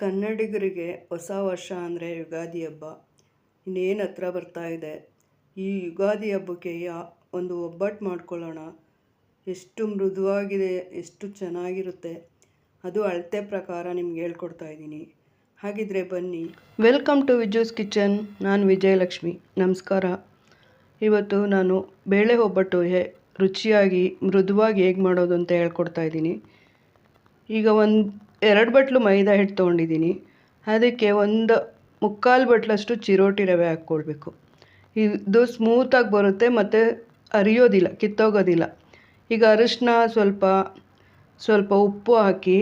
ಕನ್ನಡಿಗರಿಗೆ ಹೊಸ ವರ್ಷ ಅಂದರೆ ಯುಗಾದಿ ಹಬ್ಬ. ಇನ್ನೇನು ಹತ್ರ ಬರ್ತಾ ಇದೆ? ಈ ಯುಗಾದಿ ಹಬ್ಬಕ್ಕೆ ಯಾ, ಒಂದು ಒಬ್ಬಟ್ಟು ಮಾಡ್ಕೊಳ್ಳೋಣ. ಎಷ್ಟು ಮೃದುವಾಗಿದೆ, ಎಷ್ಟು ಚೆನ್ನಾಗಿರುತ್ತೆ. ಅದು ಅಳತೆ ಪ್ರಕಾರ ನಿಮ್ಗೆ ಹೇಳ್ಕೊಡ್ತಾ ಇದ್ದೀನಿ. ಹಾಗಿದ್ರೆ ಬನ್ನಿ. Welcome to Viju's kitchen. ನಾನು ವಿಜಯಲಕ್ಷ್ಮಿ. ನಮಸ್ಕಾರ. ಇವತ್ತು ನಾನು ಬೇಳೆ ಒಬ್ಬಟ್ಟು ಹೇ, ರುಚಿಯಾಗಿ, ಮೃದುವಾಗಿ ಹೇಗೆ ಮಾಡೋದು ಅಂತ ಹೇಳ್ಕೊಡ್ತಾ ಇದ್ದೀನಿ. ಈಗ ಒಂದು ಎರಡು ಬಟ್ಲು ಮೈದಾ ಹಿಟ್ಟು ತೊಗೊಂಡಿದ್ದೀನಿ. ಅದಕ್ಕೆ ಒಂದು ಮುಕ್ಕಾಲು ಬಟ್ಲಷ್ಟು ಚಿರೋಟಿ ರವೆ ಹಾಕ್ಕೊಳ್ಬೇಕು ಇದು ಸ್ಮೂತಾಗಿ ಬರುತ್ತೆ, ಮತ್ತು ಅರಿಯೋದಿಲ್ಲ, ಕಿತ್ತೋಗೋದಿಲ್ಲ. ಈಗ ಅರಿಶಿನ ಸ್ವಲ್ಪ ಸ್ವಲ್ಪ ಉಪ್ಪು ಹಾಕಿ,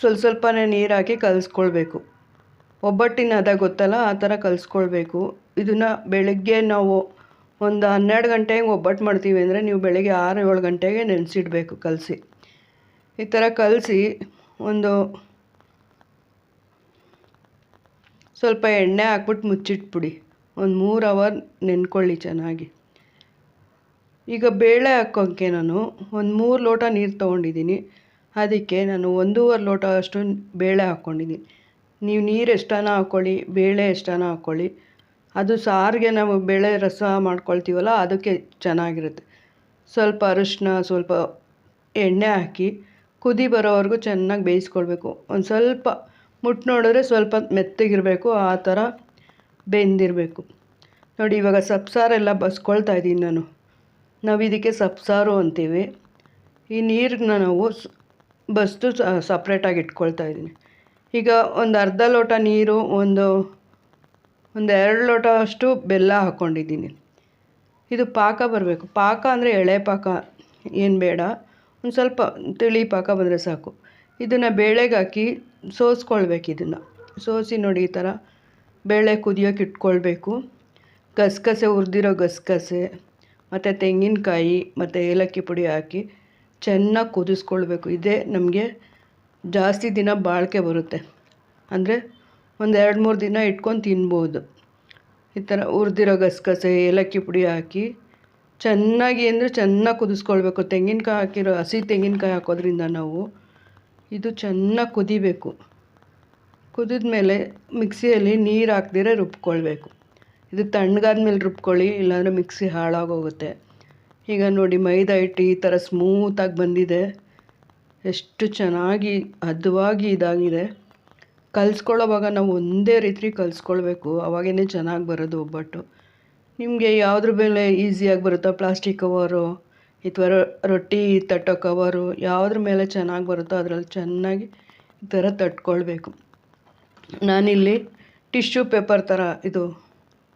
ಸ್ವಲ್ಪ ಸ್ವಲ್ಪನೇ ನೀರು ಹಾಕಿ ಕಲಿಸ್ಕೊಳ್ಬೇಕು. ಒಬ್ಬಟ್ಟಿನ ಅದ ಗೊತ್ತಲ್ಲ, ಆ ಥರ ಕಲಿಸ್ಕೊಳ್ಬೇಕು. ಇದನ್ನು ಬೆಳಗ್ಗೆ ನಾವು ಒಂದು ಹನ್ನೆರಡು ಗಂಟೆಗೆ ಒಬ್ಬಟ್ಟು ಮಾಡ್ತೀವಿ ಅಂದರೆ ನೀವು ಬೆಳಗ್ಗೆ ಆರು ಏಳು ಗಂಟೆಗೆ ನೆನೆಸಿಡ್ಬೇಕು ಕಲಸಿ. ಈ ಥರ ಕಲಸಿ ಒಂದು ಸ್ವಲ್ಪ ಎಣ್ಣೆ ಹಾಕ್ಬಿಟ್ಟು ಮುಚ್ಚಿಟ್ಬಿಡಿ. ಒಂದು ಮೂರು ಅವರ್ ನೆನ್ಕೊಳ್ಳಿ ಚೆನ್ನಾಗಿ. ಈಗ ಬೇಳೆ ಹಾಕೋಕ್ಕೆ ನಾನು ಒಂದು ಮೂರು ಲೋಟ ನೀರು ತೊಗೊಂಡಿದ್ದೀನಿ. ಅದಕ್ಕೆ ನಾನು ಒಂದೂವರೆ ಲೋಟ ಅಷ್ಟು ಬೇಳೆ ಹಾಕ್ಕೊಂಡಿದ್ದೀನಿ ನೀವು ನೀರು ಎಷ್ಟಾನ ಹಾಕ್ಕೊಳ್ಳಿ ಬೇಳೆ ಎಷ್ಟಾನ ಹಾಕ್ಕೊಳ್ಳಿ ಅದು ಸಾರಿಗೆ ನಾವು ಬೇಳೆ ರಸ ಮಾಡ್ಕೊಳ್ತೀವಲ್ಲ, ಅದಕ್ಕೆ ಚೆನ್ನಾಗಿರುತ್ತೆ. ಸ್ವಲ್ಪ ಅರಿಶಿನ ಸ್ವಲ್ಪ ಎಣ್ಣೆ ಹಾಕಿ ಕುದಿ ಬರೋವರೆಗೂ ಚೆನ್ನಾಗಿ ಬೇಯಿಸ್ಕೊಳ್ಬೇಕು. ಒಂದು ಸ್ವಲ್ಪ ಮುಟ್ಟು ನೋಡಿದ್ರೆ ಸ್ವಲ್ಪ ಮೆತ್ತಗಿರಬೇಕು, ಆ ಥರ ಬೆಂದಿರಬೇಕು. ನೋಡಿ, ಇವಾಗ ಸಪ್ಸಾರೆಲ್ಲ ಬಸ್ಕೊಳ್ತಾ ಇದ್ದೀನಿ ನಾನು. ನಾವು ಇದಕ್ಕೆ ಸಬ್ಸಾರು ಅಂತೀವಿ. ಈ ನೀರನ್ನ ನಾವು ಬಸ್ದು ಸಪ್ರೇಟಾಗಿ ಇಟ್ಕೊಳ್ತಾ ಇದ್ದೀನಿ. ಈಗ ಒಂದು ಅರ್ಧ ಲೋಟ ನೀರು, ಒಂದು ಒಂದು ಎರಡು ಲೋಟ ಅಷ್ಟು ಬೆಲ್ಲ ಹಾಕ್ಕೊಂಡಿದ್ದೀನಿ ಇದು ಪಾಕ ಬರಬೇಕು. ಪಾಕ ಅಂದರೆ ಎಳೆ ಪಾಕ, ಏನು ಬೇಡ. ಒಂದು ಸ್ವಲ್ಪ ತಿಳಿ ಪಾಕ ಬಂದರೆ ಸಾಕು. ಇದನ್ನು ಬೇಳೆಗೆ ಹಾಕಿ ಸೋಸ್ಕೊಳ್ಬೇಕು ಇದನ್ನು. ಸೋಸಿ ನೋಡಿ ಈ ಥರ ಬೇಳೆ ಕುದಿಯೋಕೆ ಇಟ್ಕೊಳ್ಬೇಕು. ಗಸಗಸೆ, ಹುರಿದಿರೋ ಗಸಗಸೆ, ಮತ್ತು ತೆಂಗಿನಕಾಯಿ, ಮತ್ತು ಏಲಕ್ಕಿ ಪುಡಿ ಹಾಕಿ ಚೆನ್ನಾಗಿ ಕುದಿಸ್ಕೊಳ್ಬೇಕು. ಇದೇ ನಮಗೆ ಜಾಸ್ತಿ ದಿನ ಬಾಳಿಕೆ ಬರುತ್ತೆ. ಅಂದರೆ ಒಂದು ಎರಡು ಮೂರು ದಿನ ಇಟ್ಕೊಂಡು ತಿನ್ಬೋದು. ಈ ಥರ ಹುರಿದಿರೋ ಗಸಗಸೆ, ಏಲಕ್ಕಿ ಪುಡಿ ಹಾಕಿ ಚೆನ್ನಾಗಿ ಅಂದರೆ ಚೆನ್ನಾಗಿ ಕುದಿಸ್ಕೊಳ್ಬೇಕು. ತೆಂಗಿನಕಾಯಿ ಹಾಕಿರೋ, ಹಸಿ ತೆಂಗಿನಕಾಯಿ ಹಾಕೋದ್ರಿಂದ ನಾವು ಇದು ಚೆನ್ನಾಗಿ ಕುದಿಬೇಕು. ಕುದಿದ ಮೇಲೆ ಮಿಕ್ಸಿಯಲ್ಲಿ ನೀರು ಹಾಕ್ದಿರ ರುಬ್ಕೊಳ್ಬೇಕು. ಇದು ತಣ್ಣಗಾದ್ಮೇಲೆ ರುಬ್ಕೊಳ್ಳಿ, ಇಲ್ಲಾಂದರೆ ಮಿಕ್ಸಿ ಹಾಳಾಗೋಗುತ್ತೆ. ಈಗ ನೋಡಿ, ಮೈದಾ ಹಿಟ್ಟು ಈ ಥರ ಸ್ಮೂತಾಗಿ ಬಂದಿದೆ. ಎಷ್ಟು ಚೆನ್ನಾಗಿ, ಹದವಾಗಿ ಇದಾಗಿದೆ. ಕಲಿಸ್ಕೊಳ್ಳೋವಾಗ ನಾವು ಒಂದೇ ರೀತಿ ಕಲಿಸ್ಕೊಳ್ಬೇಕು. ಅವಾಗೇ ಚೆನ್ನಾಗಿ ಬರೋದು ಒಬ್ಬಟ್ಟು. ನಿಮಗೆ ಯಾವುದ್ರ ಮೇಲೆ ಈಸಿಯಾಗಿ ಬರುತ್ತೋ ಪ್ಲಾಸ್ಟಿಕ್ ಕವರು ಅಥವಾ ರೊಟ್ಟಿ ತಟ್ಟೋ ಕವರು ಯಾವುದ್ರ ಮೇಲೆ ಚೆನ್ನಾಗಿ ಬರುತ್ತೋ ಅದರಲ್ಲಿ ಚೆನ್ನಾಗಿ ಈ ಥರ ತಟ್ಕೊಳ್ಬೇಕು. ನಾನಿಲ್ಲಿ ಟಿಶ್ಯೂ ಪೇಪರ್ ಥರ ಇದು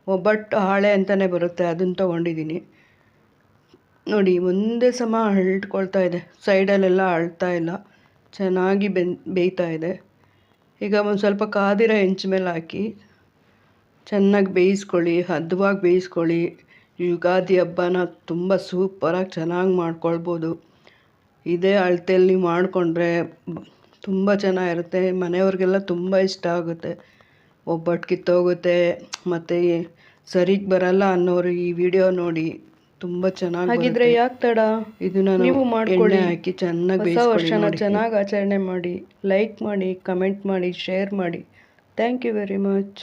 ಒಬ್ಬಟ್ಟು ಹಾಳೆ ಅಂತಲೇ ಬರುತ್ತೆ ಅದನ್ನು ತೊಗೊಂಡಿದ್ದೀನಿ ನೋಡಿ ಒಂದೇ ಸಮ ಅಳ್ಟ್ಕೊಳ್ತಾ ಇದೆ, ಸೈಡಲ್ಲೆಲ್ಲ ಅಳ್ತಾ ಇಲ್ಲ, ಚೆನ್ನಾಗಿ ಬೆನ್, ಬೇಯ್ತಾ ಇದೆ. ಈಗ ಒಂದು ಸ್ವಲ್ಪ ಕಾದಿರೋ ಹೆಂಚು ಮೇಲೆ ಹಾಕಿ ಚೆನ್ನಾಗಿ ಬೇಯಿಸ್ಕೊಳ್ಳಿ ಹದವಾಗಿ ಬೇಯಿಸ್ಕೊಳ್ಳಿ. ಯುಗಾದಿ ಹಬ್ಬನ ತುಂಬ ಸೂಪರಾಗಿ ಚೆನ್ನಾಗಿ ಮಾಡ್ಕೊಳ್ಬೋದು. ಇದೇ ಅಳತೆಯಲ್ಲಿ ಮಾಡಿಕೊಂಡ್ರೆ ತುಂಬ ಚೆನ್ನಾಗಿರುತ್ತೆ. ಮನೆಯವ್ರಿಗೆಲ್ಲ ತುಂಬ ಇಷ್ಟ ಆಗುತ್ತೆ. ಒಬ್ಬಟ್ಟು ಕಿತ್ತೋಗುತ್ತೆ ಮತ್ತು ಸರಿಗೆ ಬರಲ್ಲ ಅನ್ನೋರು ಈ ವಿಡಿಯೋ ನೋಡಿ ತುಂಬ ಚೆನ್ನಾಗಿ ಹಾಗಿದ್ರೆ ಯಾಕೆ ತಡ? ಇದನ್ನ ನೀವು ಮಾಡ್ಕೊಳ್ಳಿ. ಹಾಕಿ ಚೆನ್ನಾಗಿ ಹೊಸ ವರ್ಷನ ಚೆನ್ನಾಗಿ ಆಚರಣೆ ಮಾಡಿ ಲೈಕ್ ಮಾಡಿ ಕಮೆಂಟ್ ಮಾಡಿ ಶೇರ್ ಮಾಡಿ. Thank you very much